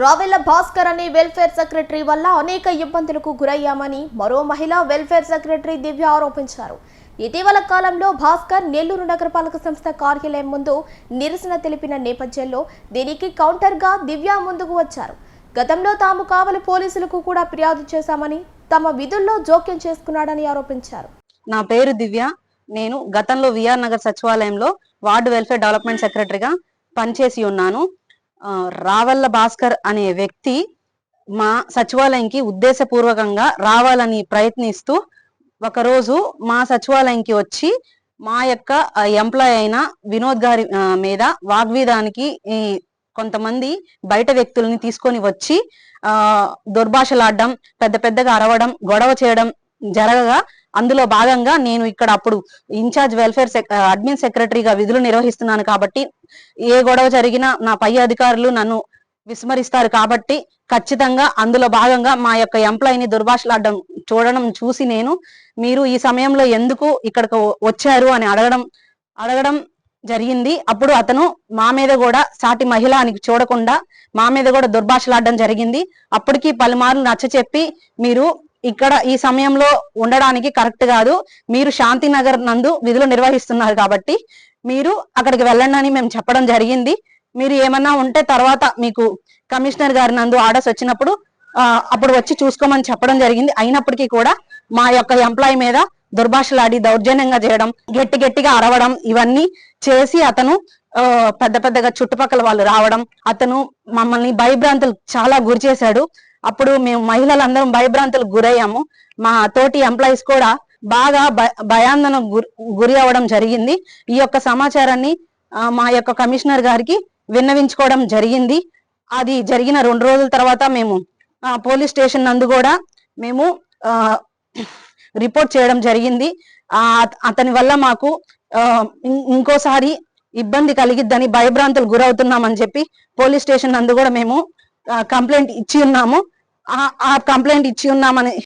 రావెల్ల భాస్కర్ అనే welfare secretary వల్ల అనేక ఇబ్బందులకు గురయ్యామని మరో మహిళ వెల్ఫేర్ సెక్రటరీ దివ్య ఆరోపించారు. ఇటీవల కాలంలో భాస్కర్ నెల్లూరు నగరపాలక సంస్థ కార్యాలయం ముందు నిరసన తెలిపిన నేపథ్యంలో దీనికి కౌంటర్గా దివ్య ముందుకు వచ్చారు. గతంలో తాము కావలి పోలీసులకు కూడా ఫిర్యాదు చేశామని తమ విధుల్లో జోక్యం చేసుకున్నాడని ఆరోపించారు. నా పేరు దివ్య. నేను గతంలో విఆర్ నగర్ సచివాలయంలో వార్డు వెల్ఫేర్ డెవలప్మెంట్ సెక్రటరీగా పనిచేసి ఉన్నాను. రావల్ల భాస్కర్ అనే వ్యక్తి మా సచివాలయంకి ఉద్దేశపూర్వకంగా రావాలని ప్రయత్నిస్తూ ఒకరోజు మా సచివాలయంకి వచ్చి మా యొక్క ఎంప్లాయ్ అయిన వినోద్ గారి మీద వాగ్విధానికి ఈ కొంతమంది బయట వ్యక్తుల్ని తీసుకొని వచ్చి ఆ దుర్భాషలాడడం పెద్ద పెద్దగా అరవడం గొడవ చేయడం జరగగా అందులో భాగంగా నేను ఇక్కడ అప్పుడు ఇన్ఛార్జ్ వెల్ఫేర్ అడ్మిన్ సెక్రటరీగా విధులు నిర్వహిస్తున్నాను కాబట్టి ఏ గొడవ జరిగినా నా పై అధికారులు నన్ను విస్మరిస్తారు కాబట్టి ఖచ్చితంగా అందులో భాగంగా మా యొక్క ఎంప్లాయీని దుర్భాషలాడడం చూడడం చూసి నేను మీరు ఈ సమయంలో ఎందుకు ఇక్కడికి వచ్చారు అని అడగడం అడగడం జరిగింది. అప్పుడు అతను మా మీద కూడా సాటి మహిళ అని చూడకుండా మా మీద కూడా దుర్భాషలాడడం జరిగింది. అప్పటికి పలుమార్లు నచ్చ చెప్పి మీరు ఇక్కడ ఈ సమయంలో ఉండడానికి కరెక్ట్ కాదు. మీరు శాంతి నగర్ నందు విధులు నిర్వహిస్తున్నారు కాబట్టి మీరు అక్కడికి వెళ్ళండి అని మేము చెప్పడం జరిగింది. మీరు ఏమన్నా ఉంటే తర్వాత మీకు కమిషనర్ గారి నందు ఆర్డర్స్ వచ్చినప్పుడు ఆ, అప్పుడు వచ్చి చూసుకోమని చెప్పడం జరిగింది. అయినప్పటికీ కూడా మా యొక్క ఎంప్లాయ్ మీద దుర్భాషలాడి దౌర్జన్యంగా చేయడం గట్టి గట్టిగా అరవడం ఇవన్నీ చేసి అతను ఆ, పెద్ద పెద్దగా చుట్టుపక్కల వాళ్ళు రావడం అతను మమ్మల్ని భయభ్రాంతులు చాలా గురి చేశాడు. అప్పుడు మేము మహిళలందరం భయభ్రాంతులకు గురయ్యాము. మా తోటి ఎంప్లాయీస్ కూడా బాగా భయాందన గురి అవ్వడం జరిగింది. ఈ యొక్క సమాచారాన్ని మా యొక్క కమిషనర్ గారికి విన్నవించుకోవడం జరిగింది. అది జరిగిన రెండు రోజుల తర్వాత మేము పోలీస్ స్టేషన్ నందు కూడా మేము రిపోర్ట్ చేయడం జరిగింది. అతని వల్ల మాకు ఇం- ఇంకోసారి ఇబ్బంది కలిగిద్దని భయభ్రాంతులు గురవుతున్నామని చెప్పి పోలీస్ స్టేషన్ నందు కూడా మేము కంప్లైంట్ ఇచ్చి ఉన్నాము. ఆ- ఆ కంప్లైంట్ ఇచ్చి ఉన్నామని